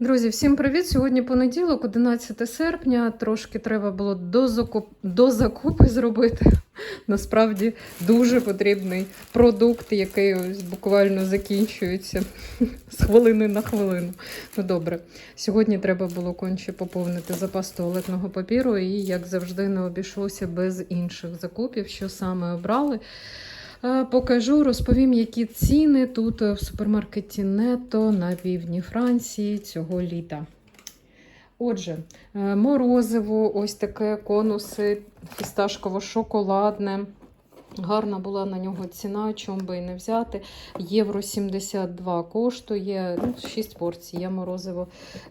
Друзі, всім привіт! Сьогодні понеділок, 11 серпня. Трошки треба було дозакуп... дозакупи зробити. Насправді дуже потрібний продукт, який ось буквально закінчується з хвилини на хвилину. Ну добре, сьогодні треба було конче поповнити запас туалетного папіру, і, як завжди, не обійшлося без інших закупів, що саме обрали. Е, Покажу, розповім, які ціни тут е, в супермаркеті Нето на півдні Франції цього літа. Отже, е, морозиво, ось таке конуси, фісташково-шоколадне. Гарна була на нього ціна, чому би і не взяти. Євро 72 коштує ну, 6 порцій. Я морозиво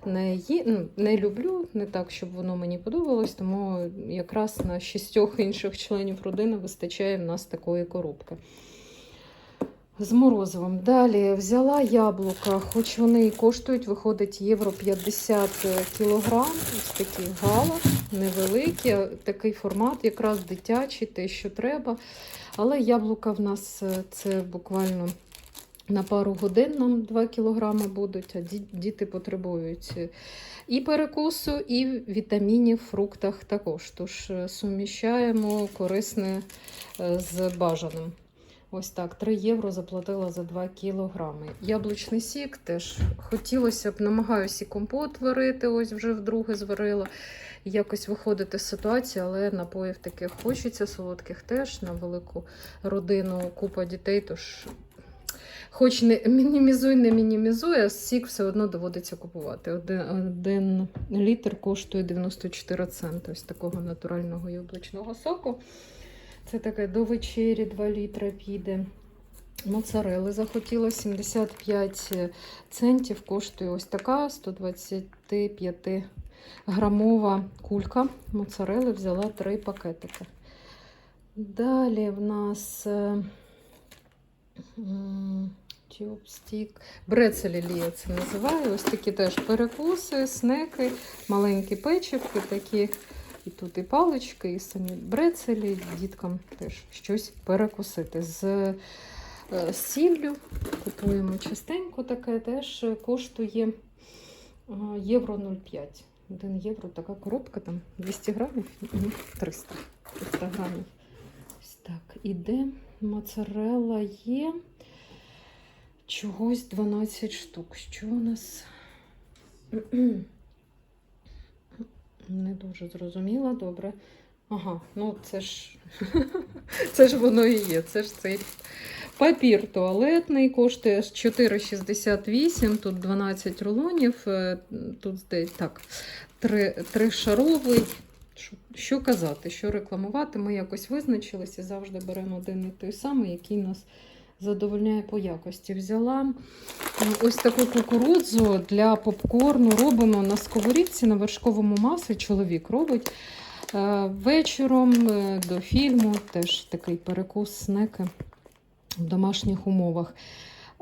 не, ї... ну, не люблю, не так, щоб воно мені подобалось, тому якраз на шістьох інших членів родини вистачає в нас такої коробки. З морозивом. Далі взяла яблука, хоч вони і коштують, виходить євро 50 кілограм. Ось такі гала, невеликі, такий формат, якраз дитячий, те, що треба. Але яблука в нас е, це буквально на пару годин нам 2 кілограми будуть, а діти потребують і перекусу, і вітамінів фруктах також. Тож е, суміщаємо корисне е, з бажаним. Ось так, 3 євро заплатила за 2 кілограми. Яблучний сік теж хотілося б, намагаюся і компот варити, ось вже вдруге зварила. Якось виходити з ситуації, але напоїв таких хочеться, солодких теж на велику родину, купа дітей. Тож, хоч не мінімізуй, не мінімізуй, а сік все одно доводиться купувати. Один, один літр коштує 94 центи ось такого натурального яблучного соку. Це таке до вечері 2 літра піде. Моцарели захотіла 75 центів. Коштує ось така 125 грамова кулька. Моцарели взяла 3 пакетики. Далі в нас е, тюбстік. Брецелі Лія це називає. Ось такі теж перекуси, снеки, маленькі печивки такі. І тут і палички, і самі брецелі, діткам теж щось перекусити. З е, сіллю купуємо частенько таке, теж коштує е, євро 0,5. 1 євро така коробка, там 200 грамів, Мгм, 300, 300 грамів. Ось так, іде моцарелла є. Чогось 12 штук. Що у нас? Не дуже зрозуміла, добре. Ага, ну це ж це ж воно і є. Це ж цей папір туалетний коштує 4,68, тут 12 рулонів, е, тут десь так, три, тришаровий. Що, що казати, що рекламувати? Ми якось визначилися, завжди беремо один і той самий, який нас задовольняє по якості. Взяла ось таку кукурудзу для попкорну. Робимо на сковорідці на вершковому маслі. Чоловік робить е, вечором е, до фільму. Теж такий перекус снеки в домашніх умовах.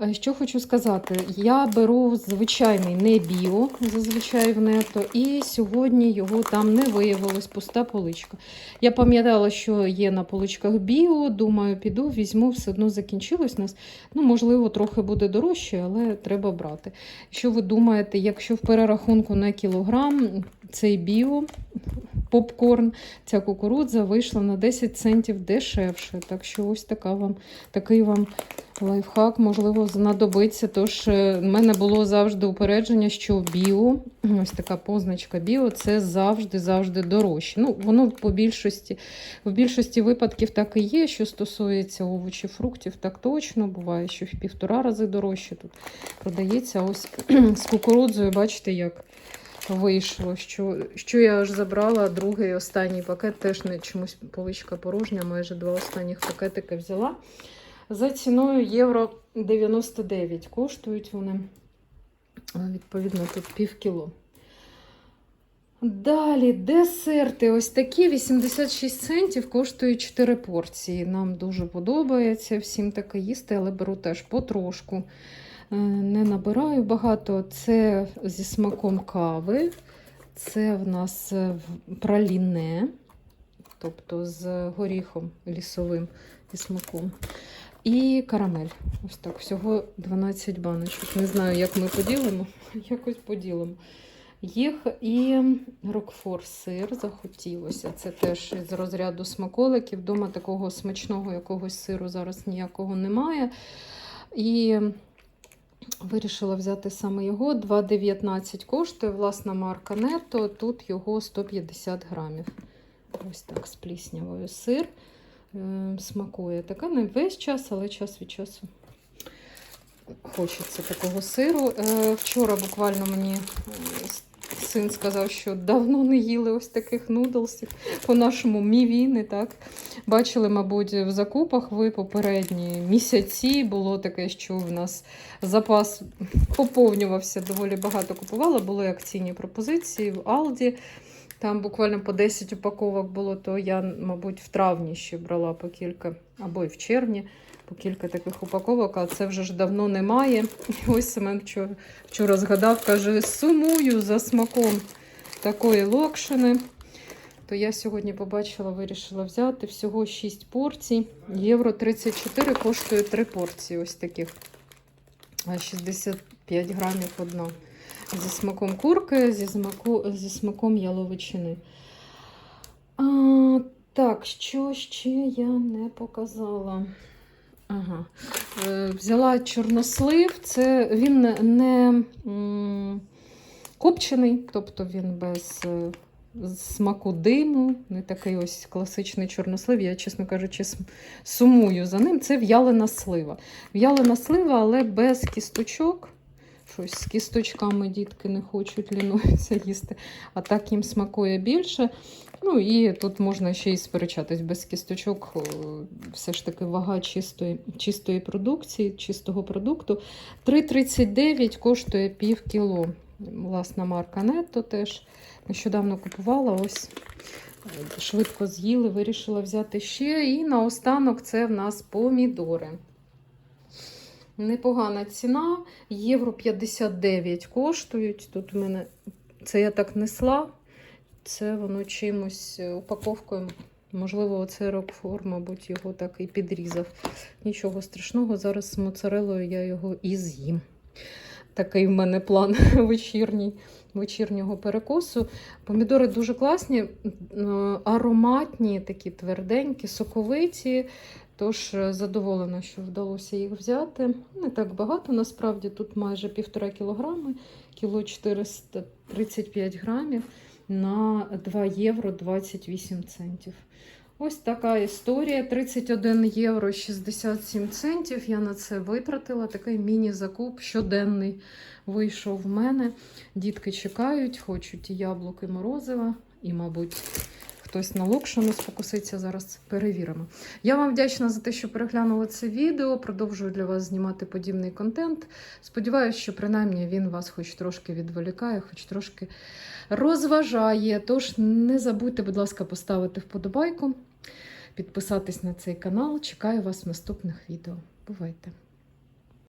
Е, Що хочу сказати, я беру звичайний не біо, зазвичай в нето, і сьогодні його там не виявилось пуста поличка. Я пам'ятала, що є на поличках біо, думаю, піду, візьму, все одно закінчилось нас. Ну, можливо, трохи буде дорожче, але треба брати. Що ви думаєте, якщо в перерахунку на кілограм цей біо попкорн, ця кукурудза вийшла на 10 центів дешевше. Так що ось така вам, такий вам лайфхак, можливо, знадобиться. Тож е, в мене було завжди упередження, що біо, ось така позначка біо, це завжди-завжди дорожче. Ну, воно по більшості, в більшості випадків так і є, що стосується овочів, фруктів, так точно. Буває, що в півтора рази дорожче тут продається. Ось з кукурудзою, бачите, як вийшло. Що, що я аж забрала другий останній пакет, теж не чомусь поличка порожня, майже два останніх пакетики взяла. За ціною євро 99 коштують вони. Відповідно, тут пів кіло. Далі десерти. Ось такі 86 центів коштують 4 порції. Нам дуже подобається всім таке їсти, але беру теж потрошку. Е, Не набираю багато. Це зі смаком кави. Це в нас е, праліне, тобто з горіхом лісовим і смаком. і карамель. Ось так, всього 12 баночок. Не знаю, як ми поділимо. Якось поділимо. Їх і рокфор сир захотілося. Це теж з розряду смаколиків. Дома такого смачного якогось сиру зараз ніякого немає. І вирішила взяти саме його. 2,19 коштує, власна марка Нетто, Тут його 150 грамів. Ось так, з пліснявою сир. Е, Смакує. Така не весь час, але час від часу. Хочеться такого сиру. Е, Вчора буквально мені син сказав, що давно не їли ось таких нудлсів. По-нашому мівіни, так. Бачили, мабуть, в закупах ви попередні місяці. Було таке, що в нас запас поповнювався, доволі багато купувала. Були акційні пропозиції в Алді. Там буквально по 10 упаковок було, то я, мабуть, в травні ще брала по кілька, або й в червні по кілька таких упаковок, а це вже ж давно немає. І ось Семен вчора, вчора згадав, каже, сумую за смаком такої локшини. То я сьогодні побачила, вирішила взяти всього 6 порцій. Євро 34 коштує 3 порції ось таких. 65 грамів одна. Зі смаком курки, зі, смаку, зі смаком яловичини. А, так, що ще я не показала? Ага. Е, взяла чорнослив, це він не, копчений, тобто він без е, смаку диму, не такий ось класичний чорнослив. Я, чесно кажучи, сумую за ним. Це в'ялена слива. В'ялена слива, але без кісточок. Щось з кісточками дітки не хочуть, лінуються їсти, а так їм смакує більше. Ну і тут можна ще й сперечатись без кісточок. Все ж таки вага чистої, чистої продукції, чистого продукту. 3,39 коштує пів кіло. Власна марка Нетто теж. Нещодавно купувала. Ось е, швидко з'їли, вирішила взяти ще. І наостанок це в нас помідори. Непогана ціна, євро 59 коштують. Тут в мене це я так несла. Це воно чимось е, упаковкою. Можливо, оце рокфор, мабуть, його так і підрізав. Нічого страшного. Зараз з моцарелою я його і з'їм. Такий в мене план вечірній, вечірнього перекусу. Помідори дуже класні, е, ароматні, такі тверденькі, соковиті. Тож е, задоволена, що вдалося їх взяти. Не так багато, насправді тут майже півтора кілограми, кіло 435 грамів на 2 євро 28 центів. Ось така історія. 31 євро 67 центів. Я на це витратила. Такий міні-закуп щоденний вийшов в мене. Дітки чекають, хочуть і яблуки морозива, і, мабуть, хтось на локшину спокуситься. Зараз перевіримо. Я вам вдячна за те, що переглянули це відео. Продовжую для вас знімати подібний контент. Сподіваюся, що принаймні він вас хоч трошки відволікає, хоч трошки розважає. Тож не забудьте, будь ласка, поставити вподобайку, підписатись на цей канал. Чекаю вас в наступних відео. Бувайте!